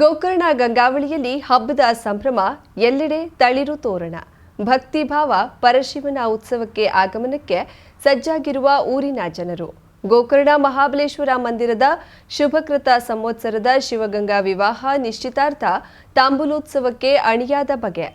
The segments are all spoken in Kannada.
ಗೋಕರ್ಣ ಗಂಗಾವಳಿಯಲ್ಲಿ ಹಬ್ಬದ ಸಂಭ್ರಮ ಎಲ್ಲೆಡೆ ತಳಿರು ತೋರಣ ಭಕ್ತಿ ಭಾವ ಪರಶಿವನ ಉತ್ಸವಕ್ಕೆ ಆಗಮನಕ್ಕೆ ಸಜ್ಜಾಗಿರುವ ಊರಿನ ಜನರು ಗೋಕರ್ಣ ಮಹಾಬಲೇಶ್ವರ ಮಂದಿರದ ಶುಭಕೃತ ಸಂವತ್ಸರದ ಶಿವಗಂಗಾ ವಿವಾಹ ನಿಶ್ಚಿತಾರ್ಥ ತಾಂಬೂಲೋತ್ಸವಕ್ಕೆ ಅಣಿಯಾದ ಬಗೆ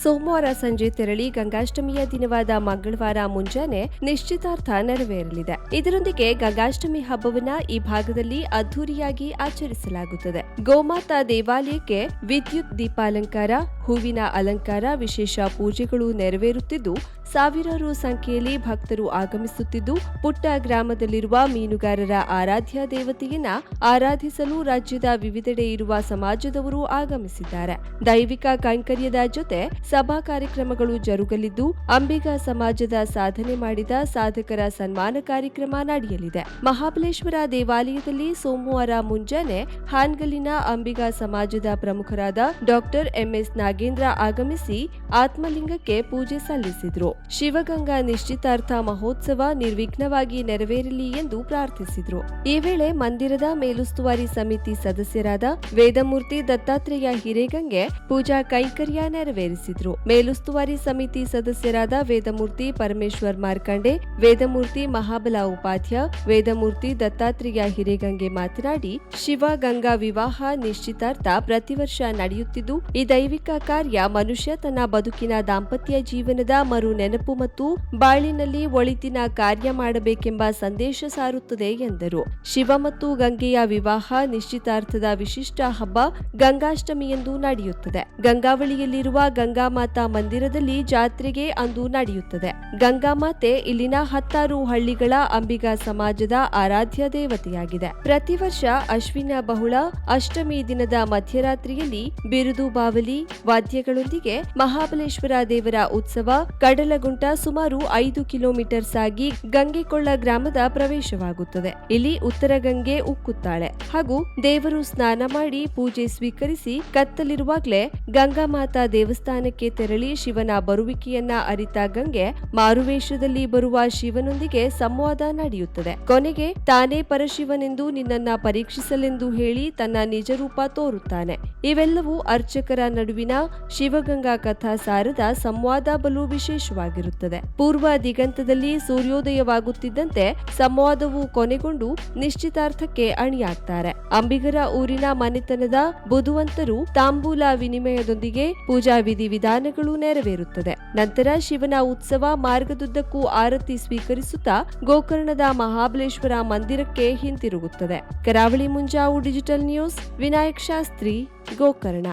ಸೋಮವಾರ ಸಂಜೆ ತೆರಳಿ ಗಂಗಾಷ್ಟಮಿಯ ದಿನವಾದ ಮಂಗಳವಾರ ಮುಂಜಾನೆ ನಿಶ್ಚಿತಾರ್ಥ ನೆರವೇರಲಿದೆ ಇದರೊಂದಿಗೆ ಗಂಗಾಷ್ಟಮಿ ಹಬ್ಬವನ್ನ ಈ ಭಾಗದಲ್ಲಿ ಅದ್ದೂರಿಯಾಗಿ ಆಚರಿಸಲಾಗುತ್ತದೆ ಗೋಮಾತಾ ದೇವಾಲಯಕ್ಕೆ ವಿದ್ಯುತ್ ದೀಪಾಲಂಕಾರ ಹೂವಿನ ಅಲಂಕಾರ ವಿಶೇಷ ಪೂಜೆಗಳು ನೆರವೇರುತ್ತಿದ್ದು ಸಾವಿರಾರು ಸಂಖ್ಯೆಯಲ್ಲಿ ಭಕ್ತರು ಆಗಮಿಸುತ್ತಿದ್ದು ಪುಟ್ಟ ಗ್ರಾಮದಲ್ಲಿರುವ ಮೀನುಗಾರರ ಆರಾಧ್ಯ ದೇವತೆಯನ್ನ ಆರಾಧಿಸಲು ರಾಜ್ಯದ ವಿವಿಧೆಡೆ ಇರುವ ಸಮಾಜದವರು ಆಗಮಿಸಿದ್ದಾರೆ ದೈವಿಕ ಕೈಂಕರ್ಯದ ಜೊತೆ ಸಭಾ ಕಾರ್ಯಕ್ರಮಗಳು ಜರುಗಲಿದ್ದು ಅಂಬಿಗ ಸಮಾಜದ ಸಾಧನೆ ಮಾಡಿದ ಸಾಧಕರ ಸನ್ಮಾನ ಕಾರ್ಯಕ್ರಮ ನಡೆಯಲಿದೆ ಮಹಾಬಲೇಶ್ವರ ದೇವಾಲಯದಲ್ಲಿ ಸೋಮವಾರ ಮುಂಜಾನೆ ಹಾನ್ಗಲಿನ ಅಂಬಿಗ ಸಮಾಜದ ಪ್ರಮುಖರಾದ ಡಾಕ್ಟರ್ ಎಂಎಸ್ ನಾಗೇಂದ್ರ ಆಗಮಿಸಿ ಆತ್ಮಲಿಂಗಕ್ಕೆ ಪೂಜೆ ಸಲ್ಲಿಸಿದರು ಶಿವಗಂಗಾ ನಿಶ್ಚಿತಾರ್ಥ ಮಹೋತ್ಸವ ನಿರ್ವಿಘ್ನವಾಗಿ ನೆರವೇರಲಿ ಎಂದು ಪ್ರಾರ್ಥಿಸಿದರು ಈ ವೇಳೆ ಮಂದಿರದ ಮೇಲುಸ್ತುವಾರಿ ಸಮಿತಿ ಸದಸ್ಯರಾದ ವೇದಮೂರ್ತಿ ದತ್ತಾತ್ರೇಯ ಹಿರೇಗಂಗೆ ಪೂಜಾ ಕೈಂಕರ್ಯ ನೆರವೇರಿಸಿದ್ರು ಮೇಲುಸ್ತುವಾರಿ ಸಮಿತಿ ಸದಸ್ಯರಾದ ವೇದಮೂರ್ತಿ ಪರಮೇಶ್ವರ್ ಮಾರ್ಕಂಡೆ ವೇದಮೂರ್ತಿ ಮಹಾಬಲ ಉಪಾಧ್ಯ ವೇದಮೂರ್ತಿ ದತ್ತಾತ್ರೇಯ ಹಿರೇಗಂಗೆ ಮಾತನಾಡಿ ಶಿವ ಗಂಗಾ ವಿವಾಹ ನಿಶ್ಚಿತಾರ್ಥ ಪ್ರತಿವರ್ಷ ನಡೆಯುತ್ತಿದ್ದು ಈ ದೈವಿಕ ಕಾರ್ಯ ಮನುಷ್ಯ ತನ್ನ ಬದುಕಿನ ದಾಂಪತ್ಯ ಜೀವನದ ಮರು ನೆನಪು ಮತ್ತು ಬಾಳಿನಲ್ಲಿ ಒಳಿತಿನ ಕಾರ್ಯ ಮಾಡಬೇಕೆಂಬ ಸಂದೇಶ ಸಾರುತ್ತದೆ ಎಂದರು ಶಿವ ಮತ್ತು ಗಂಗೆಯ ವಿವಾಹ ನಿಶ್ಚಿತಾರ್ಥದ ವಿಶಿಷ್ಟ ಹಬ್ಬ ಗಂಗಾಷ್ಟಮಿ ಎಂದು ನಡೆಯುತ್ತದೆ ಗಂಗಾವಳಿಯಲ್ಲಿರುವ ಗಂಗಾಮಾತಾ ಮಂದಿರದಲ್ಲಿ ಜಾತ್ರೆಗೆ ಅಂದು ನಡೆಯುತ್ತದೆ ಗಂಗಾಮಾತೆ ಇಲ್ಲಿನ ಹತ್ತಾರು ಹಳ್ಳಿಗಳ ಅಂಬಿಗ ಸಮಾಜದ ಆರಾಧ್ಯ ದೇವತೆಯಾಗಿದೆ ಪ್ರತಿ ವರ್ಷ ಅಶ್ವಿನ ಬಹುಳ ಅಷ್ಟಮಿ ದಿನದ ಮಧ್ಯರಾತ್ರಿಯಲ್ಲಿ ಬಿರುದು ಬಾವಲಿ ವಾದ್ಯಗಳೊಂದಿಗೆ ಮಹಾಬಲೇಶ್ವರ ದೇವರ ಉತ್ಸವ ಕಡಲ ಗುಂಟ ಸುಮಾರು ಐದು ಕಿಲೋಮೀಟರ್ ಸಾಗಿ ಗಂಗೆಕೊಳ್ಳ ಗ್ರಾಮದ ಪ್ರವೇಶವಾಗುತ್ತದೆ ಇಲ್ಲಿ ಉತ್ತರ ಗಂಗೆ ಉಕ್ಕುತ್ತಾಳೆ ಹಾಗೂ ದೇವರು ಸ್ನಾನ ಮಾಡಿ ಪೂಜೆ ಸ್ವೀಕರಿಸಿ ಕತ್ತಲಿರುವಾಗಲೇ ಗಂಗಾ ಮಾತಾ ದೇವಸ್ಥಾನಕ್ಕೆ ತೆರಳಿ ಶಿವನ ಬರುವಿಕೆಯನ್ನ ಅರಿತ ಗಂಗೆ ಮಾರುವೇಷದಲ್ಲಿ ಬರುವ ಶಿವನೊಂದಿಗೆ ಸಂವಾದ ನಡೆಯುತ್ತದೆ ಕೊನೆಗೆ ತಾನೇ ಪರಶಿವನೆಂದು ನಿನ್ನನ್ನ ಪರೀಕ್ಷಿಸಲೆಂದು ಹೇಳಿ ತನ್ನ ನಿಜರೂಪ ತೋರುತ್ತಾನೆ ಇವೆಲ್ಲವೂ ಅರ್ಚಕರ ನಡುವಿನ ಶಿವಗಂಗಾ ಕಥಾ ಸಾರದ ಸಂವಾದ ಬಲು ವಿಶೇಷವಾಗಿರುತ್ತದೆ ಪೂರ್ವ ದಿಗಂತದಲ್ಲಿ ಸೂರ್ಯೋದಯವಾಗುತ್ತಿದ್ದಂತೆ ಸಂವಾದವು ಕೊನೆಗೊಂಡು ನಿಶ್ಚಿತಾರ್ಥಕ್ಕೆ ಅಣಿಯಾಗ್ತಾರೆ ಅಂಬಿಗರ ಊರಿನ ಮನೆತನದ ಬುಧುವಂತರು ತಾಂಬೂಲ ವಿನಿಮಯದೊಂದಿಗೆ ಪೂಜಾ ವಿಧಿ ವಿಧಾನಗಳು ನೆರವೇರುತ್ತದೆ ನಂತರ ಶಿವನ ಉತ್ಸವ ಮಾರ್ಗದುದ್ದಕ್ಕೂ ಆರತಿ ಸ್ವೀಕರಿಸುತ್ತಾ ಗೋಕರ್ಣದ ಮಹಾಬಲೇಶ್ವರ ಮಂದಿರಕ್ಕೆ ಹಿಂತಿರುಗುತ್ತದೆ ಕರಾವಳಿ ಮುಂಜಾವು ಡಿಜಿಟಲ್ ನ್ಯೂಸ್ ವಿನಾಯಕ್ ಶಾಸ್ತ್ರಿ ಗೋಕರ್ಣ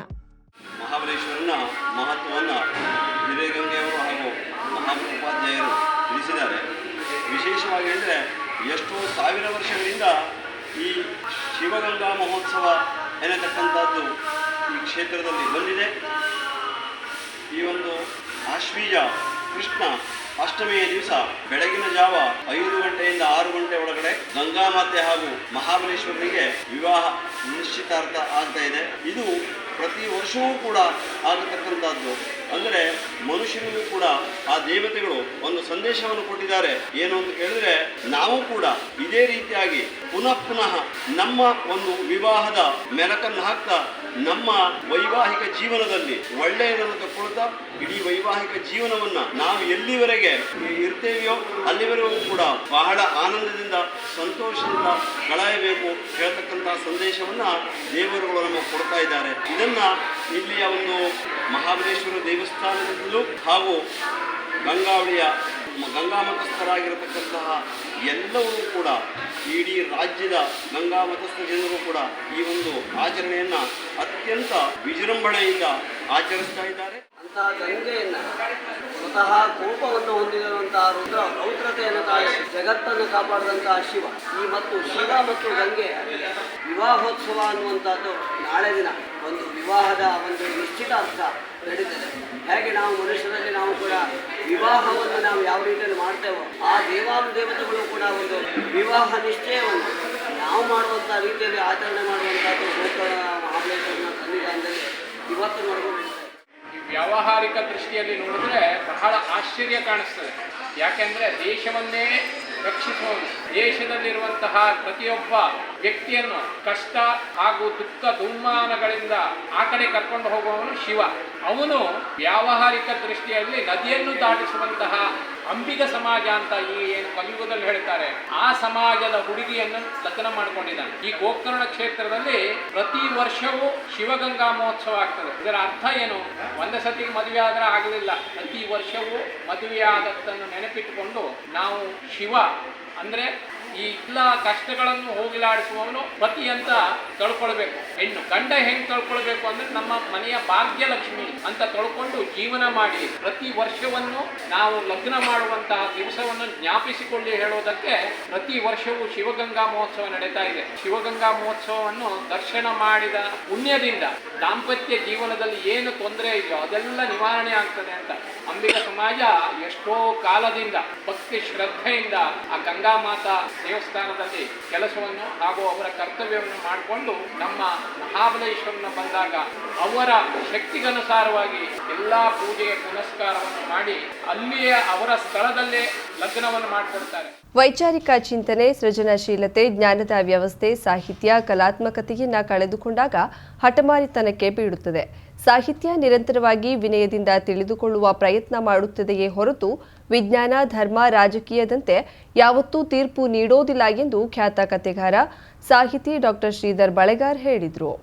ಮಹಾಬಲೇಶ್ವರನ ಮಹತ್ವವನ್ನು ಹಿರೇಗಂಗೆಯವರು ಹಾಗೂ ಮಹಾಮಹೋಪಾಧ್ಯಾಯರು ತಿಳಿಸಿದ್ದಾರೆ ವಿಶೇಷವಾಗಿ ಅಂದರೆ ಎಷ್ಟೋ ಸಾವಿರ ವರ್ಷಗಳಿಂದ ಈ ಶಿವಗಂಗಾ ಮಹೋತ್ಸವ ಎನ್ನತಕ್ಕಂಥದ್ದು ಈ ಕ್ಷೇತ್ರದಲ್ಲಿ ಬಂದಿದೆ ಈ ಒಂದು ಆಶ್ವೀಯ ಕೃಷ್ಣ ಅಷ್ಟಮಿಯ ದಿವಸ ಬೆಳಗಿನ ಜಾವ ಐದು ಗಂಟೆಯಿಂದ ಆರು ಗಂಟೆ ಒಳಗಡೆ ಗಂಗಾ ಹಾಗೂ ಮಹಾಬಲೇಶ್ವರನಿಗೆ ವಿವಾಹ ನಿಶ್ಚಿತಾರ್ಥ ಆಗ್ತಾ ಇದೆ ಇದು ಪ್ರತಿ ವರ್ಷವೂ ಕೂಡ ಆಗತಕ್ಕಂಥದ್ದು ಅಂದರೆ ಮನುಷ್ಯರಿಗೂ ಕೂಡ ಆ ದೇವತೆಗಳು ಒಂದು ಸಂದೇಶವನ್ನು ಕೊಟ್ಟಿದ್ದಾರೆ ಏನು ಅಂತ ಕೇಳಿದ್ರೆ ನಾವು ಕೂಡ ಇದೇ ರೀತಿಯಾಗಿ ಪುನಃ ಪುನಃ ನಮ್ಮ ಒಂದು ವಿವಾಹದ ಮೆನಕನ್ನು ಹಾಕ್ತಾ ನಮ್ಮ ವೈವಾಹಿಕ ಜೀವನದಲ್ಲಿ ಒಳ್ಳೆಯದನ್ನು ತಕ್ಕೊಳ್ತಾ ಇಡೀ ವೈವಾಹಿಕ ಜೀವನವನ್ನು ನಾವು ಎಲ್ಲಿವರೆಗೆ ಇರ್ತೇವೆಯೋ ಅಲ್ಲಿವರೆಗೂ ಕೂಡ ಬಹಳ ಆನಂದದಿಂದ ಸಂತೋಷದಿಂದ ಕಳೆಯಬೇಕು ಹೇಳ್ತಕ್ಕಂಥ ಸಂದೇಶವನ್ನು ದೇವರುಗಳು ನಮಗೆ ಕೊಡ್ತಾ ಇದ್ದಾರೆ ಇದನ್ನು ಇಲ್ಲಿಯ ಒಂದು ಮಹಾಬಲೇಶ್ವರ ದೇವಸ್ಥಾನದಲ್ಲೂ ಹಾಗೂ ಗಂಗಾವಳಿಯ ಗಂಗಾ ಮತಸ್ಥರಾಗಿರತಕ್ಕಂತಹ ಎಲ್ಲವರೂ ಕೂಡ ಇಡೀ ರಾಜ್ಯದ ಗಂಗಾ ಮತಸ್ಥ ಜನರು ಕೂಡ ಈ ಒಂದು ಆಚರಣೆಯನ್ನು ಅತ್ಯಂತ ವಿಜೃಂಭಣೆಯಿಂದ ಆಚರಿಸ್ತಾ ಇದ್ದಾರೆ ಅಂತಹ ಗಂಗೆಯನ್ನು ಸ್ವತಃ ಕೋಪವನ್ನು ಹೊಂದಿರುವಂತಹ ರುದ್ರ ಪೌತ್ರತೆಯನ್ನು ಕಾಯಿಸಿ ಜಗತ್ತನ್ನು ಕಾಪಾಡಿದಂತಹ ಶಿವ ಈ ಮತ್ತು ಶಿವ ಮತ್ತು ಗಂಗೆ ವಿವಾಹೋತ್ಸವ ಅನ್ನುವಂಥದ್ದು ನಾಳೆ ದಿನ ಒಂದು ವಿವಾಹದ ಒಂದು ನಿಶ್ಚಿತಾರ್ಥ ನಡೀತದೆ ಹೇಗೆ ನಾವು ಮನುಷ್ಯರಲ್ಲಿ ನಾವು ಕೂಡ ವಿವಾಹವನ್ನು ನಾವು ಯಾವ ರೀತಿಯಲ್ಲಿ ಮಾಡ್ತೇವೋ ಆ ದೇವಾನುದೇವತೆಗಳು ದೇವತೆಗಳು ಕೂಡ ಒಂದು ವಿವಾಹ ನಿಶ್ಚಯವನ್ನು ನಾವು ಮಾಡುವಂಥ ರೀತಿಯಲ್ಲಿ ಆಚರಣೆ ಮಾಡುವಂಥದ್ದು ಗೋಕರ್ಣ ಮಹಾಬಲೇಶ್ವರನ ಸನ್ನಿಧಾನದಲ್ಲಿ ಇವತ್ತು ನೋಡ್ಬೋದು ವ್ಯಾವಹಾರಿಕ ದೃಷ್ಟಿಯಲ್ಲಿ ನೋಡಿದ್ರೆ ಬಹಳ ಆಶ್ಚರ್ಯ ಕಾಣಿಸ್ತದೆ ಯಾಕೆಂದ್ರೆ ದೇಶವನ್ನೇ ರಕ್ಷಿಸುವುದು ದೇಶದಲ್ಲಿರುವಂತಹ ಪ್ರತಿಯೊಬ್ಬ ವ್ಯಕ್ತಿಯನ್ನು ಕಷ್ಟ ಹಾಗೂ ದುಃಖ ದುಮ್ಮಾನಗಳಿಂದ ಆ ಕಡೆ ಕರ್ಕೊಂಡು ಹೋಗುವವನು ಶಿವ ಅವನು ವ್ಯಾವಹಾರಿಕ ದೃಷ್ಟಿಯಲ್ಲಿ ನದಿಯನ್ನು ದಾಟಿಸುವಂತಹ ಅಂಬಿಗ ಸಮಾಜ ಅಂತ ಈ ಏನು ಕಲಿಯುಗದಲ್ಲಿ ಹೇಳ್ತಾರೆ ಆ ಸಮಾಜದ ಹುಡುಗಿಯನ್ನು ಲಗ್ನ ಮಾಡಿಕೊಂಡಿದ್ದಾನೆ ಈ ಗೋಕರ್ಣ ಕ್ಷೇತ್ರದಲ್ಲಿ ಪ್ರತಿ ವರ್ಷವೂ ಶಿವಗಂಗಾ ಮಹೋತ್ಸವ ಆಗ್ತದೆ ಇದರ ಅರ್ಥ ಏನು ಒಂದೇ ಸತಿ ಮದುವೆ ಆದ್ರೆ ಆಗಲಿಲ್ಲ ಪ್ರತಿ ವರ್ಷವೂ ಮದುವೆಯಾದದ್ದನ್ನು ನೆನಪಿಟ್ಟುಕೊಂಡು ನಾವು ಶಿವ ಅಂದರೆ ಈ ಎಲ್ಲ ಕಷ್ಟಗಳನ್ನು ಹೋಗಲಾಡಿಸುವವನು ಪತಿ ಅಂತ ತಳ್ಕೊಳ್ಬೇಕು ಹೆಣ್ಣು ಗಂಡ ಹೆಂಗ್ ತಳ್ಕೊಳ್ಬೇಕು ಅಂದ್ರೆ ನಮ್ಮ ಮನೆಯ ಭಾಗ್ಯ ಲಕ್ಷ್ಮಿ ಅಂತ ತೊಳ್ಕೊಂಡು ಜೀವನ ಮಾಡಿ ಪ್ರತಿ ವರ್ಷವನ್ನು ನಾವು ಲಗ್ನ ಮಾಡುವಂತಹ ದಿವಸವನ್ನು ಜ್ಞಾಪಿಸಿಕೊಳ್ಳಿ ಹೇಳೋದಕ್ಕೆ ಪ್ರತಿ ವರ್ಷವೂ ಶಿವಗಂಗಾ ಮಹೋತ್ಸವ ನಡೀತಾ ಇದೆ ಶಿವಗಂಗಾ ಮಹೋತ್ಸವವನ್ನು ದರ್ಶನ ಮಾಡಿದ ಪುಣ್ಯದಿಂದ ದಾಂಪತ್ಯ ಜೀವನದಲ್ಲಿ ಏನು ತೊಂದರೆ ಇದೆಯೋ ಅದೆಲ್ಲ ನಿವಾರಣೆ ಆಗ್ತದೆ ಅಂತ ಅಂಬಿಗ ಸಮಾಜ ಎಷ್ಟೋ ಕಾಲದಿಂದ ಭಕ್ತಿ ಶ್ರದ್ಧೆಯಿಂದ ಆ ಗಂಗಾ ಮಾತಾ ದೇವಸ್ಥಾನದಲ್ಲಿ ಕೆಲಸವನ್ನು ಹಾಗೂ ಅವರ ಕರ್ತವ್ಯವನ್ನು ಮಾಡಿಕೊಂಡು ನಮ್ಮ ಮಹಾಬಲೇಶ್ವರನ ಬಂದಾಗ ಅವರ ಶಕ್ತಿಗನುಸಾರವಾಗಿ ಎಲ್ಲ ಪೂಜೆಯ ಪುನಸ್ಕಾರವನ್ನು ಮಾಡಿ ಅಲ್ಲಿಯೇ ಅವರ ಸ್ಥಳದಲ್ಲೇ ಲಗ್ನವನ್ನು ಮಾಡಿಕೊಡ್ತಾರೆ ವೈಚಾರಿಕ ಚಿಂತನೆ ಸೃಜನಶೀಲತೆ ಜ್ಞಾನದ ವ್ಯವಸ್ಥೆ ಸಾಹಿತ್ಯ ಕಲಾತ್ಮಕತೆಯನ್ನ ಕಳೆದುಕೊಂಡಾಗ ಹಠಮಾರಿತನಕ್ಕೆ ಬೀಳುತ್ತದೆ ಸಾಹಿತ್ಯ ನಿರಂತರವಾಗಿ ವಿನಯದಿಂದ ತಿಳಿದುಕೊಳ್ಳುವ ಪ್ರಯತ್ನ ಮಾಡುತ್ತದೆಯೇ ಹೊರತು ವಿಜ್ಞಾನ ಧರ್ಮ ರಾಜಕೀಯದಂತೆ ಯಾವತ್ತೂ ತೀರ್ಪು ನೀಡೋದಿಲ್ಲ ಎಂದು ಖ್ಯಾತ ಕಥೆಗಾರ ಸಾಹಿತಿ ಡಾಕ್ಟರ್ ಶ್ರೀಧರ್ ಬಳೆಗಾರ್ ಹೇಳಿದರು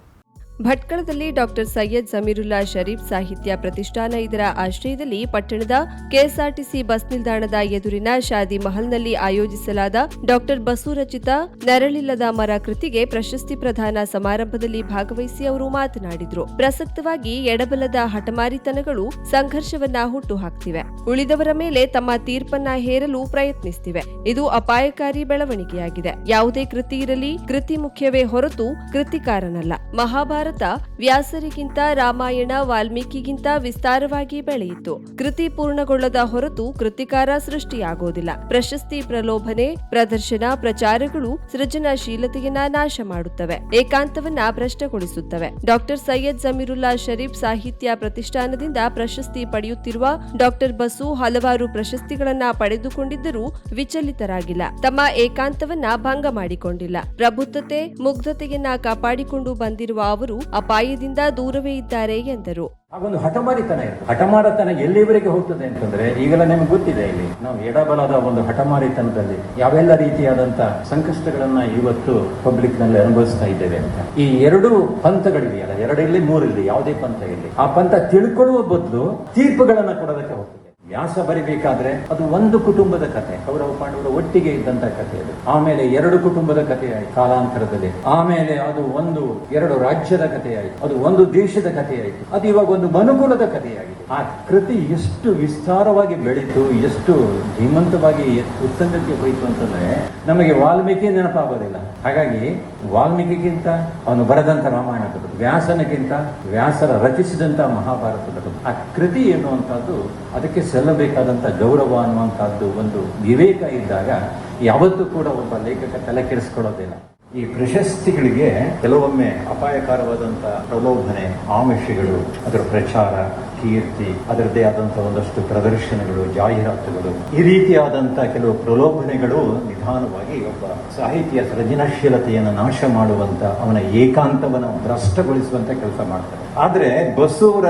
ಭಟ್ಕಳದಲ್ಲಿ ಡಾಕ್ಟರ್ ಸೈಯದ್ ಜಮೀರುಲ್ಲಾ ಶರೀಫ್ ಸಾಹಿತ್ಯ ಪ್ರತಿಷ್ಠಾನ ಇದರ ಆಶ್ರಯದಲ್ಲಿ ಪಟ್ಟಣದ ಕೆಎಸ್ಆರ್ಟಿಸಿ ಬಸ್ ನಿಲ್ದಾಣದ ಎದುರಿನ ಶಾದಿ ಮಹಲ್ನಲ್ಲಿ ಆಯೋಜಿಸಲಾದ ಡಾಕ್ಟರ್ ಬಸು ರಚಿತ ನೆರಳಿಲ್ಲದ ಮರ ಕೃತಿಗೆ ಪ್ರಶಸ್ತಿ ಪ್ರದಾನ ಸಮಾರಂಭದಲ್ಲಿ ಭಾಗವಹಿಸಿ ಅವರು ಮಾತನಾಡಿದರು ಪ್ರಸಕ್ತವಾಗಿ ಎಡಬಲದ ಹಠಮಾರಿತನಗಳು ಸಂಘರ್ಷವನ್ನ ಹುಟ್ಟುಹಾಕ್ತಿವೆ ಉಳಿದವರ ಮೇಲೆ ತಮ್ಮ ತೀರ್ಪನ್ನ ಹೇರಲು ಪ್ರಯತ್ನಿಸುತ್ತಿವೆ ಇದು ಅಪಾಯಕಾರಿ ಬೆಳವಣಿಗೆಯಾಗಿದೆ ಯಾವುದೇ ಕೃತಿ ಇರಲಿ ಕೃತಿ ಮುಖ್ಯವೇ ಹೊರತು ಕೃತಿಕಾರನಲ್ಲ ಮಹಾಭಾರತ ಭಾರತ ವ್ಯಾಸರಿಗಿಂತ ರಾಮಾಯಣ ವಾಲ್ಮೀಕಿಗಿಂತ ವಿಸ್ತಾರವಾಗಿ ಬೆಳೆಯಿತು ಕೃತಿ ಪೂರ್ಣಗೊಳ್ಳದ ಹೊರತು ಕೃತಿಕಾರ ಸೃಷ್ಟಿಯಾಗೋದಿಲ್ಲ ಪ್ರಶಸ್ತಿ ಪ್ರಲೋಭನೆ ಪ್ರದರ್ಶನ ಪ್ರಚಾರಗಳು ಸೃಜನಶೀಲತೆಯನ್ನ ನಾಶ ಮಾಡುತ್ತವೆ ಏಕಾಂತವನ್ನ ಭ್ರಷ್ಟಗೊಳಿಸುತ್ತವೆ ಡಾಕ್ಟರ್ ಸೈಯದ್ ಜಮೀರುಲ್ಲಾ ಶರೀಫ್ ಸಾಹಿತ್ಯ ಪ್ರತಿಷ್ಠಾನದಿಂದ ಪ್ರಶಸ್ತಿ ಪಡೆಯುತ್ತಿರುವ ಡಾಕ್ಟರ್ ಬಸು ಹಲವಾರು ಪ್ರಶಸ್ತಿಗಳನ್ನ ಪಡೆದುಕೊಂಡಿದ್ದರೂ ವಿಚಲಿತರಾಗಿಲ್ಲ ತಮ್ಮ ಏಕಾಂತವನ್ನ ಭಂಗ ಮಾಡಿಕೊಂಡಿಲ್ಲ ಪ್ರಬುದ್ಧತೆ ಮುಗ್ಧತೆಯನ್ನ ಕಾಪಾಡಿಕೊಂಡು ಬಂದಿರುವ ಅವರು ಅವರು ಅಪಾಯದಿಂದ ದೂರವೇ ಇದ್ದಾರೆ ಎಂದರು ಹಾಗೊಂದು ಹಠಮಾರಿತನ ಹಠಮಾರತನ ಎಲ್ಲಿವರೆಗೆ ಹೋಗ್ತದೆ ಅಂತಂದ್ರೆ ಈಗೆಲ್ಲ ನಿಮ್ಗೆ ಗೊತ್ತಿದೆ ಇಲ್ಲಿ ನಾವು ಎಡಬಲದ ಒಂದು ಹಠಮಾರಿತನದಲ್ಲಿ ಯಾವೆಲ್ಲ ರೀತಿಯಾದಂತ ಸಂಕಷ್ಟಗಳನ್ನ ಇವತ್ತು ಪಬ್ಲಿಕ್ ನಲ್ಲಿ ಅನುಭವಿಸ್ತಾ ಇದ್ದೇವೆ ಅಂತ ಈ ಎರಡು ಪಂಥಗಳಿದೆಯಲ್ಲ ಎರಡಿರಲಿ ಮೂರಿಲ್ಲ ಯಾವುದೇ ಪಂಥ ಇಲ್ಲಿ ಆ ಪಂಥ ತಿಳ್ಕೊಳ್ಳುವ ಬದಲು ತೀರ್ಪುಗಳನ್ನ ಕೊಡೋದಕ್ಕೆ ಹೋಗ್ತದೆ ವ್ಯಾಸ ಬರಿಬೇಕಾದ್ರೆ ಅದು ಒಂದು ಕುಟುಂಬದ ಕಥೆ ಕೌರವ ಪಾಂಡವರ ಒಟ್ಟಿಗೆ ಇದ್ದಂತ ಕಥೆ ಅದು ಆಮೇಲೆ ಎರಡು ಕುಟುಂಬದ ಕಥೆಯಾಗಿ ಕಾಲಾಂತರದಲ್ಲಿ ಆಮೇಲೆ ಅದು ಒಂದು ಎರಡು ರಾಜ್ಯದ ಕಥೆಯಾಯಿತು ಆಯ್ತು ಅದು ಒಂದು ದೇಶದ ಕಥೆಯಾಯಿತು ಆಯ್ತು ಅದು ಇವಾಗ ಒಂದು ಮನುಕುಲದ ಕಥೆಯಾಗಿದೆ ಆ ಕೃತಿ ಎಷ್ಟು ವಿಸ್ತಾರವಾಗಿ ಬೆಳೀತು ಎಷ್ಟು ಧೀಮಂತವಾಗಿ ಉತ್ತಂಗಕ್ಕೆ ಹೋಯಿತು ಅಂತಂದ್ರೆ ನಮಗೆ ವಾಲ್ಮೀಕಿ ನೆನಪಾಗೋದಿಲ್ಲ ಹಾಗಾಗಿ ವಾಲ್ಮೀಕಿಗಿಂತ ಅವನು ಬರೆದಂತ ರಾಮಾಯಣದ ವ್ಯಾಸನಗಿಂತ ವ್ಯಾಸರ ರಚಿಸಿದಂತ ಮಹಾಭಾರತದ ಆ ಕೃತಿ ಎನ್ನುವಂತಹದ್ದು ಅದಕ್ಕೆ ಸಲ್ಲಬೇಕಾದಂಥ ಗೌರವ ಅನ್ನುವಂಥದ್ದು ಒಂದು ವಿವೇಕ ಇದ್ದಾಗ ಯಾವತ್ತೂ ಕೂಡ ಒಬ್ಬ ಲೇಖಕ ತಲೆ ಕೆಡಿಸ್ಕೊಳ್ಳೋದಿಲ್ಲ ಈ ಪ್ರಶಸ್ತಿಗಳಿಗೆ ಕೆಲವೊಮ್ಮೆ ಅಪಾಯಕಾರವಾದಂತಹ ಪ್ರಲೋಭನೆ ಆಮಿಷಗಳು ಅದರ ಪ್ರಚಾರ ಕೀರ್ತಿ ಅದರದ್ದೇ ಆದಂತಹ ಒಂದಷ್ಟು ಪ್ರದರ್ಶನಗಳು ಜಾಹೀರಾತುಗಳು ಈ ರೀತಿಯಾದಂತಹ ಕೆಲವು ಪ್ರಲೋಭನೆಗಳು ನಿಧಾನವಾಗಿ ಒಬ್ಬ ಸಾಹಿತ್ಯ ಸೃಜನಶೀಲತೆಯನ್ನು ನಾಶ ಮಾಡುವಂತ ಅವನ ಏಕಾಂತವನ್ನು ಭ್ರಷ್ಟಗೊಳಿಸುವಂತ ಕೆಲಸ ಮಾಡ್ತಾರೆ ಆದ್ರೆ ಬಸವರ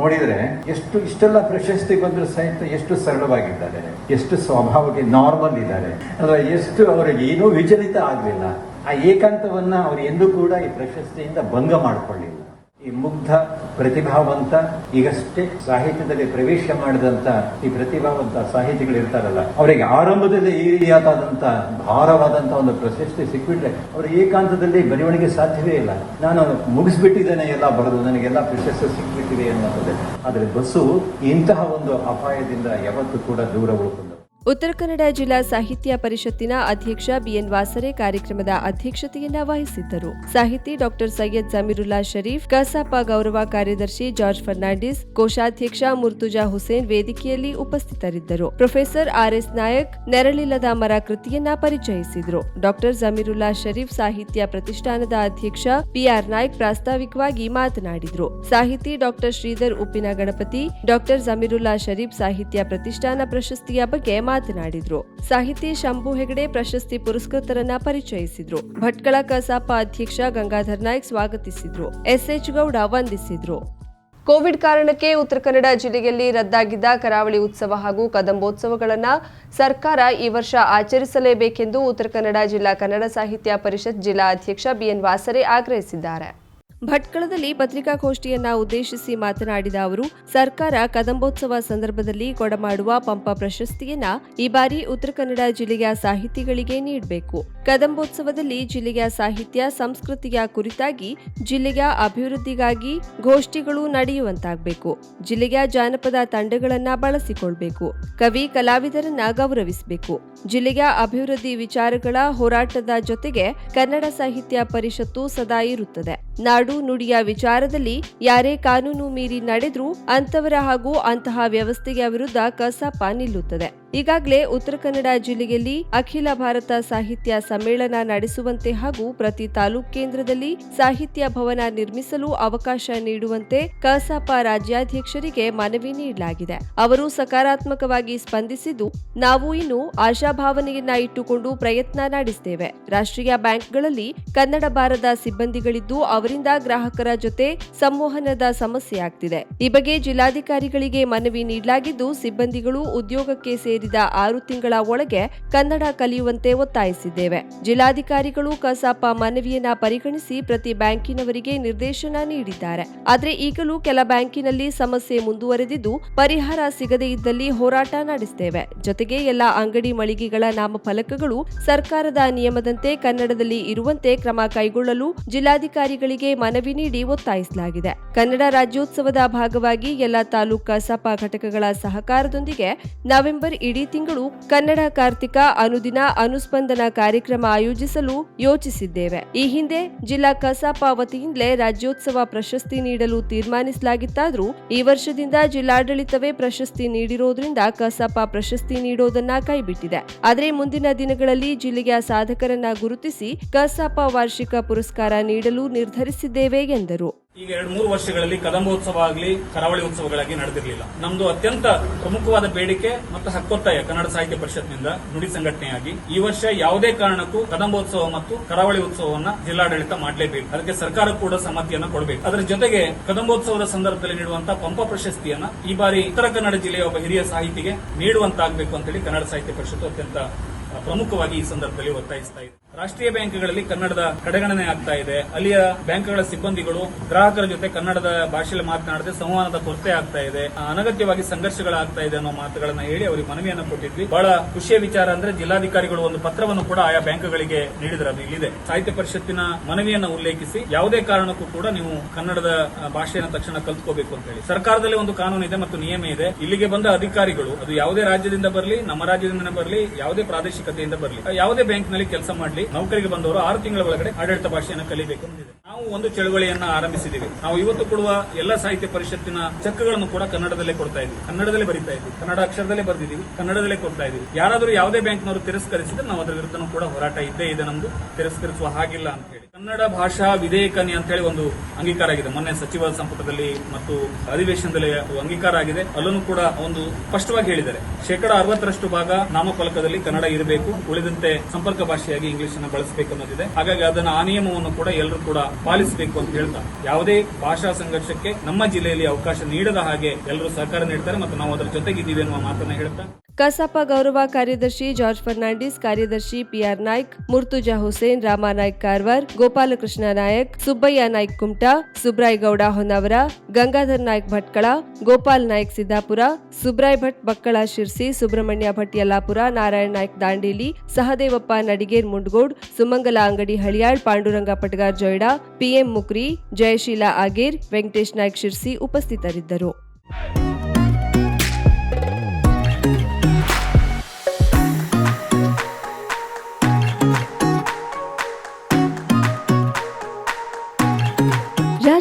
ನೋಡಿದ್ರೆ ಎಷ್ಟು ಇಷ್ಟೆಲ್ಲ ಪ್ರಶಸ್ತಿ ಬಂದರೂ ಸಹಿತ ಎಷ್ಟು ಸರಳವಾಗಿದ್ದಾರೆ ಎಷ್ಟು ಸ್ವಭಾವಕ್ಕೆ ನಾರ್ಮಲ್ ಇದ್ದಾರೆ ಅಥವಾ ಎಷ್ಟು ಅವರಿಗೆ ಏನೂ ವಿಚಲಿತ ಆಗಲಿಲ್ಲ ಆ ಏಕಾಂತವನ್ನ ಅವರು ಎಂದೂ ಕೂಡ ಈ ಪ್ರಶಸ್ತಿಯಿಂದ ಭಂಗ ಮಾಡಿಕೊಳ್ಳಿಲ್ಲ ಈ ಮುಗ್ಧ ಪ್ರತಿಭಾವಂತ ಈಗಷ್ಟೇ ಸಾಹಿತ್ಯದಲ್ಲಿ ಪ್ರವೇಶ ಮಾಡಿದಂತ ಈ ಪ್ರತಿಭಾವಂತ ಸಾಹಿತಿಗಳು ಇರ್ತಾರಲ್ಲ ಅವರಿಗೆ ಆರಂಭದಲ್ಲಿ ಈ ರೀತಿಯಾದಂತ ಭಾರವಾದಂತ ಒಂದು ಪ್ರಶಸ್ತಿ ಸಿಕ್ಬಿಟ್ರೆ ಅವರ ಏಕಾಂತದಲ್ಲಿ ಬರವಣಿಗೆ ಸಾಧ್ಯವೇ ಇಲ್ಲ ನಾನು ಮುಗಿಸ್ಬಿಟ್ಟಿದ್ದೇನೆ ಎಲ್ಲ ಬರೆದು ನನಗೆಲ್ಲ ಪ್ರಶಸ್ತಿ ಸಿಕ್ಬಿಟ್ಟಿದೆ ಅನ್ನೋದೇ ಆದರೆ ಬಸ್ಸು ಇಂತಹ ಒಂದು ಅಪಾಯದಿಂದ ಯಾವತ್ತೂ ಕೂಡ ದೂರ ಉಳ್ಕೊಂಡು ಉತ್ತರ ಕನ್ನಡ ಜಿಲ್ಲಾ ಸಾಹಿತ್ಯ ಪರಿಷತ್ತಿನ ಅಧ್ಯಕ್ಷ ಬಿಎನ್ ವಾಸರೆ ಕಾರ್ಯಕ್ರಮದ ಅಧ್ಯಕ್ಷತೆಯನ್ನ ವಹಿಸಿದ್ದರು ಸಾಹಿತಿ ಡಾಕ್ಟರ್ ಸೈಯದ್ ಜಮೀರುಲ್ಲಾ ಶರೀಫ್ ಕಸಾಪ ಗೌರವ ಕಾರ್ಯದರ್ಶಿ ಜಾರ್ಜ್ ಫರ್ನಾಂಡಿಸ್ ಕೋಶಾಧ್ಯಕ್ಷ ಮುರ್ತುಜಾ ಹುಸೇನ್ ವೇದಿಕೆಯಲ್ಲಿ ಉಪಸ್ಥಿತರಿದ್ದರು ಪ್ರೊಫೆಸರ್ ಆರ್ಎಸ್ ನಾಯಕ್ ನೆರಳಿಲ್ಲದ ಮರ ಕೃತಿಯನ್ನ ಪರಿಚಯಿಸಿದರು ಡಾಕ್ಟರ್ ಜಮೀರುಲ್ಲಾ ಶರೀಫ್ ಸಾಹಿತ್ಯ ಪ್ರತಿಷ್ಠಾನದ ಅಧ್ಯಕ್ಷ ಪಿಆರ್ ನಾಯ್ಕ್ ಪ್ರಾಸ್ತಾವಿಕವಾಗಿ ಮಾತನಾಡಿದರು ಸಾಹಿತಿ ಡಾಕ್ಟರ್ ಶ್ರೀಧರ್ ಉಪ್ಪಿನ ಗಣಪತಿ ಡಾಕ್ಟರ್ ಜಮೀರುಲ್ಲಾ ಶರೀಫ್ ಸಾಹಿತ್ಯ ಪ್ರತಿಷ್ಠಾನ ಪ್ರಶಸ್ತಿಯ ಬಗ್ಗೆ ಮಾತನಾಡಿದ್ರು ಸಾಹಿತಿ ಶಂಭು ಹೆಗಡೆ ಪ್ರಶಸ್ತಿ ಪುರಸ್ಕೃತರನ್ನ ಪರಿಚಯಿಸಿದ್ರು ಭಟ್ಕಳ ಕಸಾಪ ಅಧ್ಯಕ್ಷ ಗಂಗಾಧರ್ ನಾಯ್ಕ್ ಸ್ವಾಗತಿಸಿದ್ರು ಎಸ್ಎಚ್ ಗೌಡ ವಂದಿಸಿದ್ರು ಕೋವಿಡ್ ಕಾರಣಕ್ಕೆ ಉತ್ತರ ಕನ್ನಡ ಜಿಲ್ಲೆಯಲ್ಲಿ ರದ್ದಾಗಿದ್ದ ಕರಾವಳಿ ಉತ್ಸವ ಹಾಗೂ ಕದಂಬೋತ್ಸವಗಳನ್ನು ಸರ್ಕಾರ ಈ ವರ್ಷ ಆಚರಿಸಲೇಬೇಕೆಂದು ಉತ್ತರ ಕನ್ನಡ ಜಿಲ್ಲಾ ಕನ್ನಡ ಸಾಹಿತ್ಯ ಪರಿಷತ್ ಜಿಲ್ಲಾ ಅಧ್ಯಕ್ಷ ಬಿಎನ್ ವಾಸರೆ ಆಗ್ರಹಿಸಿದ್ದಾರೆ ಭಟ್ಕಳದಲ್ಲಿ ಪತ್ರಿಕಾಗೋಷ್ಠಿಯನ್ನ ಉದ್ದೇಶಿಸಿ ಮಾತನಾಡಿದ ಅವರು ಸರ್ಕಾರ ಕದಂಬೋತ್ಸವ ಸಂದರ್ಭದಲ್ಲಿ ಕೊಡಮಾಡುವ ಪಂಪ ಪ್ರಶಸ್ತಿಯನ್ನ ಈ ಬಾರಿ ಉತ್ತರ ಕನ್ನಡ ಜಿಲ್ಲೆಯ ಸಾಹಿತಿಗಳಿಗೆ ನೀಡಬೇಕು ಕದಂಬೋತ್ಸವದಲ್ಲಿ ಜಿಲ್ಲೆಯ ಸಾಹಿತ್ಯ ಸಂಸ್ಕೃತಿಯ ಕುರಿತಾಗಿ ಜಿಲ್ಲೆಯ ಅಭಿವೃದ್ಧಿಗಾಗಿ ಗೋಷ್ಠಿಗಳು ನಡೆಯುವಂತಾಗಬೇಕು ಜಿಲ್ಲೆಯ ಜಾನಪದ ತಂಡಗಳನ್ನ ಬಳಸಿಕೊಳ್ಬೇಕು ಕವಿ ಕಲಾವಿದರನ್ನ ಗೌರವಿಸಬೇಕು ಜಿಲ್ಲೆಯ ಅಭಿವೃದ್ಧಿ ವಿಚಾರಗಳ ಹೋರಾಟದ ಜೊತೆಗೆ ಕನ್ನಡ ಸಾಹಿತ್ಯ ಪರಿಷತ್ತು ಸದಾ ಇರುತ್ತದೆ ನಾಡು ನುಡಿಯ ವಿಚಾರದಲ್ಲಿ ಯಾರೇ ಕಾನೂನು ಮೀರಿ ನಡೆದ್ರೂ ಅಂತವರ ಹಾಗೂ ಅಂತಹ ವ್ಯವಸ್ಥೆಯ ವಿರುದ್ಧ ಕಸಾಪ ನಿಲ್ಲುತ್ತದೆ ಈಗಾಗಲೇ ಉತ್ತರ ಕನ್ನಡ ಜಿಲ್ಲೆಯಲ್ಲಿ ಅಖಿಲ ಭಾರತ ಸಾಹಿತ್ಯ ಸಮ್ಮೇಳನ ನಡೆಸುವಂತೆ ಹಾಗೂ ಪ್ರತಿ ತಾಲೂಕು ಕೇಂದ್ರದಲ್ಲಿ ಸಾಹಿತ್ಯ ಭವನ ನಿರ್ಮಿಸಲು ಅವಕಾಶ ನೀಡುವಂತೆ ಕಸಾಪ ರಾಜ್ಯಾಧ್ಯಕ್ಷರಿಗೆ ಮನವಿ ನೀಡಲಾಗಿದೆ ಅವರು ಸಕಾರಾತ್ಮಕವಾಗಿ ಸ್ಪಂದಿಸಿದ್ದು ನಾವು ಇನ್ನು ಆಶಾಭಾವನೆಯನ್ನ ಇಟ್ಟುಕೊಂಡು ಪ್ರಯತ್ನ ನಡೆಸುತ್ತೇವೆ ರಾಷ್ಟ್ರೀಯ ಬ್ಯಾಂಕ್ಗಳಲ್ಲಿ ಕನ್ನಡ ಬಾರದ ಸಿಬ್ಬಂದಿಗಳಿದ್ದು ಅವರಿಂದ ಗ್ರಾಹಕರ ಜೊತೆ ಸಂವಹನದ ಸಮಸ್ಯೆ ಈ ಬಗ್ಗೆ ಜಿಲ್ಲಾಧಿಕಾರಿಗಳಿಗೆ ಮನವಿ ನೀಡಲಾಗಿದ್ದು ಸಿಬ್ಬಂದಿಗಳು ಉದ್ಯೋಗಕ್ಕೆ ಸೇರಿ ಮುಗಿದ ಆರು ತಿಂಗಳ ಒಳಗೆ ಕನ್ನಡ ಕಲಿಯುವಂತೆ ಒತ್ತಾಯಿಸಿದ್ದೇವೆ ಜಿಲ್ಲಾಧಿಕಾರಿಗಳು ಕಸಾಪ ಮನವಿಯನ್ನ ಪರಿಗಣಿಸಿ ಪ್ರತಿ ಬ್ಯಾಂಕಿನವರಿಗೆ ನಿರ್ದೇಶನ ನೀಡಿದ್ದಾರೆ ಆದರೆ ಈಗಲೂ ಕೆಲ ಬ್ಯಾಂಕಿನಲ್ಲಿ ಸಮಸ್ಯೆ ಮುಂದುವರೆದಿದ್ದು ಪರಿಹಾರ ಸಿಗದೇ ಇದ್ದಲ್ಲಿ ಹೋರಾಟ ನಡೆಸುತ್ತೇವೆ ಜೊತೆಗೆ ಎಲ್ಲಾ ಅಂಗಡಿ ಮಳಿಗೆಗಳ ನಾಮಫಲಕಗಳು ಸರ್ಕಾರದ ನಿಯಮದಂತೆ ಕನ್ನಡದಲ್ಲಿ ಇರುವಂತೆ ಕ್ರಮ ಕೈಗೊಳ್ಳಲು ಜಿಲ್ಲಾಧಿಕಾರಿಗಳಿಗೆ ಮನವಿ ನೀಡಿ ಒತ್ತಾಯಿಸಲಾಗಿದೆ ಕನ್ನಡ ರಾಜ್ಯೋತ್ಸವದ ಭಾಗವಾಗಿ ಎಲ್ಲಾ ತಾಲೂಕು ಕಸಾಪ ಘಟಕಗಳ ಸಹಕಾರದೊಂದಿಗೆ ನವೆಂಬರ್ ಇಡೀ ತಿಂಗಳು ಕನ್ನಡ ಕಾರ್ತಿಕ ಅನುದಿನ ಅನುಸ್ಪಂದನ ಕಾರ್ಯಕ್ರಮ ಆಯೋಜಿಸಲು ಯೋಚಿಸಿದ್ದೇವೆ ಈ ಹಿಂದೆ ಜಿಲ್ಲಾ ಕಸಾಪ ವತಿಯಿಂದಲೇ ರಾಜ್ಯೋತ್ಸವ ಪ್ರಶಸ್ತಿ ನೀಡಲು ತೀರ್ಮಾನಿಸಲಾಗಿತ್ತಾದರೂ ಈ ವರ್ಷದಿಂದ ಜಿಲ್ಲಾಡಳಿತವೇ ಪ್ರಶಸ್ತಿ ನೀಡಿರೋದ್ರಿಂದ ಕಸಾಪ ಪ್ರಶಸ್ತಿ ನೀಡೋದನ್ನ ಕೈಬಿಟ್ಟಿದೆ ಆದರೆ ಮುಂದಿನ ದಿನಗಳಲ್ಲಿ ಜಿಲ್ಲೆಯ ಸಾಧಕರನ್ನ ಗುರುತಿಸಿ ಕಸಾಪ ವಾರ್ಷಿಕ ಪುರಸ್ಕಾರ ನೀಡಲು ನಿರ್ಧರಿಸಿದ್ದೇವೆ ಎಂದರು ಈಗ ಎರಡು ಮೂರು ವರ್ಷಗಳಲ್ಲಿ ಕದಂಬೋತ್ಸವ ಆಗಲಿ ಕರಾವಳಿ ಉತ್ಸವಗಳಾಗಿ ನಡೆದಿರಲಿಲ್ಲ ನಮ್ದು ಅತ್ಯಂತ ಪ್ರಮುಖವಾದ ಬೇಡಿಕೆ ಮತ್ತು ಹಕ್ಕೊತ್ತಾಯ ಕನ್ನಡ ಸಾಹಿತ್ಯ ಪರಿಷತ್ನಿಂದ ನುಡಿ ಸಂಘಟನೆಯಾಗಿ ಈ ವರ್ಷ ಯಾವುದೇ ಕಾರಣಕ್ಕೂ ಕದಂಬೋತ್ಸವ ಮತ್ತು ಕರಾವಳಿ ಉತ್ಸವವನ್ನು ಜಿಲ್ಲಾಡಳಿತ ಮಾಡಲೇಬೇಕು ಅದಕ್ಕೆ ಸರ್ಕಾರ ಕೂಡ ಸಮ್ಮತಿಯನ್ನು ಕೊಡಬೇಕು ಅದರ ಜೊತೆಗೆ ಕದಂಬೋತ್ಸವದ ಸಂದರ್ಭದಲ್ಲಿ ನೀಡುವಂತಹ ಪಂಪ ಪ್ರಶಸ್ತಿಯನ್ನು ಈ ಬಾರಿ ಉತ್ತರ ಕನ್ನಡ ಜಿಲ್ಲೆಯ ಒಬ್ಬ ಹಿರಿಯ ಸಾಹಿತಿಗೆ ನೀಡುವಂತಾಗಬೇಕು ಅಂತೇಳಿ ಕನ್ನಡ ಸಾಹಿತ್ಯ ಪರಿಷತ್ತು ಅತ್ಯಂತ ಪ್ರಮುಖವಾಗಿ ಈ ಸಂದರ್ಭದಲ್ಲಿ ಒತ್ತಾಯಿಸ್ತಾ ಇದೆ ರಾಷ್ಟ್ರೀಯ ಬ್ಯಾಂಕ್ಗಳಲ್ಲಿ ಕನ್ನಡದ ಕಡೆಗಣನೆ ಆಗ್ತಾ ಇದೆ ಅಲ್ಲಿಯ ಬ್ಯಾಂಕ್ಗಳ ಸಿಬ್ಬಂದಿಗಳು ಗ್ರಾಹಕರ ಜೊತೆ ಕನ್ನಡದ ಭಾಷೆಯಲ್ಲಿ ಮಾತನಾಡದೆ ಸಂವಹನದ ಕೊರತೆ ಆಗ್ತಾ ಇದೆ ಅನಗತ್ಯವಾಗಿ ಸಂಘರ್ಷಗಳಾಗ್ತಾ ಇದೆ ಅನ್ನೋ ಮಾತುಗಳನ್ನ ಹೇಳಿ ಅವರಿಗೆ ಮನವಿಯನ್ನು ಕೊಟ್ಟಿದ್ವಿ ಬಹಳ ಖುಷಿಯ ವಿಚಾರ ಅಂದ್ರೆ ಜಿಲ್ಲಾಧಿಕಾರಿಗಳು ಒಂದು ಪತ್ರವನ್ನು ಕೂಡ ಆಯಾ ಬ್ಯಾಂಕ್ಗಳಿಗೆ ನೀಡಿದ್ರೆ ಅದು ಇಲ್ಲಿದೆ ಸಾಹಿತ್ಯ ಪರಿಷತ್ತಿನ ಮನವಿಯನ್ನು ಉಲ್ಲೇಖಿಸಿ ಯಾವುದೇ ಕಾರಣಕ್ಕೂ ಕೂಡ ನೀವು ಕನ್ನಡದ ಭಾಷೆಯನ್ನು ತಕ್ಷಣ ಕಲ್ತ್ಕೋಬೇಕು ಅಂತ ಹೇಳಿ ಸರ್ಕಾರದಲ್ಲಿ ಒಂದು ಕಾನೂನು ಇದೆ ಮತ್ತು ನಿಯಮ ಇದೆ ಇಲ್ಲಿಗೆ ಬಂದ ಅಧಿಕಾರಿಗಳು ಅದು ಯಾವುದೇ ರಾಜ್ಯದಿಂದ ಬರಲಿ ನಮ್ಮ ರಾಜ್ಯದಿಂದ ಬರಲಿ ಯಾವುದೇ ಪ್ರಾದೇಶಿಕತೆಯಿಂದ ಬರಲಿ ಯಾವುದೇ ಬ್ಯಾಂಕ್ನಲ್ಲಿ ಕೆಲಸ ಮಾಡಲಿ ನೌಕರಿಗೆ ಬಂದವರು ಆರು ತಿಂಗಳ ಒಳಗಡೆ ಆಡಳಿತ ಭಾಷೆಯನ್ನು ಕಲಿಬೇಕು ಅಂದಿದೆ ನಾವು ಒಂದು ಚಳವಳಿಯನ್ನ ಆರಂಭಿಸಿದ್ದೀವಿ ನಾವು ಇವತ್ತು ಕೊಡುವ ಎಲ್ಲ ಸಾಹಿತ್ಯ ಪರಿಷತ್ತಿನ ಚೆಕ್ಗಳನ್ನು ಕೂಡ ಕನ್ನಡದಲ್ಲೇ ಕೊಡ್ತಾ ಇದ್ದೀವಿ ಕನ್ನಡದಲ್ಲೇ ಬರೀತಾ ಇದ್ವಿ ಕನ್ನಡ ಅಕ್ಷರದಲ್ಲೇ ಬರೆದಿದ್ದೀವಿ ಕನ್ನಡದಲ್ಲೇ ಕೊಡ್ತಾ ಇದ್ದೀವಿ ಯಾರಾದರೂ ಯಾವುದೇ ಬ್ಯಾಂಕ್ನವರು ತಿರಸ್ಕರಿಸಿದ್ರೆ ನಾವು ಅದರ ವಿರುದ್ಧನೂ ಕೂಡ ಹೋರಾಟ ಇದ್ದೇ ಇದೆ ನಮ್ದು ತಿರಸ್ಕರಿಸುವ ಹಾಗಿಲ್ಲ ಅಂತ ಹೇಳಿ ಕನ್ನಡ ಭಾಷಾ ವಿಧೇಯಕನಿ ಅಂತ ಹೇಳಿ ಒಂದು ಅಂಗೀಕಾರ ಆಗಿದೆ ಮೊನ್ನೆ ಸಚಿವ ಸಂಪುಟದಲ್ಲಿ ಮತ್ತು ಅಧಿವೇಶನದಲ್ಲಿ ಅಂಗೀಕಾರ ಆಗಿದೆ ಅಲ್ಲೂ ಕೂಡ ಒಂದು ಸ್ಪಷ್ಟವಾಗಿ ಹೇಳಿದ್ದಾರೆ ಶೇಕಡ ಅರವತ್ತರಷ್ಟು ಭಾಗ ನಾಮಫಲಕದಲ್ಲಿ ಕನ್ನಡ ಇರಬೇಕು ಉಳಿದಂತೆ ಸಂಪರ್ಕ ಭಾಷೆಯಾಗಿ ಇಂಗ್ಲಿಷ್ ಅನ್ನು ಬಳಸಬೇಕು ಅನ್ನೋದಿದೆ ಹಾಗಾಗಿ ಅದನ್ನು ಆ ನಿಯಮವನ್ನು ಕೂಡ ಎಲ್ಲರೂ ಕೂಡ ಪಾಲಿಸಬೇಕು ಅಂತ ಹೇಳ್ತಾ ಯಾವುದೇ ಭಾಷಾ ಸಂಘರ್ಷಕ್ಕೆ ನಮ್ಮ ಜಿಲ್ಲೆಯಲ್ಲಿ ಅವಕಾಶ ನೀಡದ ಹಾಗೆ ಎಲ್ಲರೂ ಸಹಕಾರ ನೀಡ್ತಾರೆ ಮತ್ತು ನಾವು ಅದರ ಜೊತೆಗಿದ್ದೀವಿ ಅನ್ನುವ ಮಾತನ್ನ ಹೇಳ್ತಾ ಕಸಾಪ ಗೌರವ ಕಾರ್ಯದರ್ಶಿ ಜಾರ್ಜ್ ಫರ್ನಾಂಡಿಸ್ ಕಾರ್ಯದರ್ಶಿ PR Naik Murtuza Hussain Ramanaik Karwar Gopalakrishna Nayak Subbaiah Naik Kumta Subraigowda Honnavar Gangadhar Naik Bhatkal Gopal Naik Siddapur Subrai Bhat Bakkala Sirsi Subrahmanya Bhat Yellapur Narayan Naik Dandeli Sahadevappa Nadiger Mundgod Sumangala Angadi Haliyal Pandurang Patgar P PM Mukri Jayasheela Ager Venkatesh Naik Sirsi ಉಪಸ್ಥಿತರಿದ್ದರು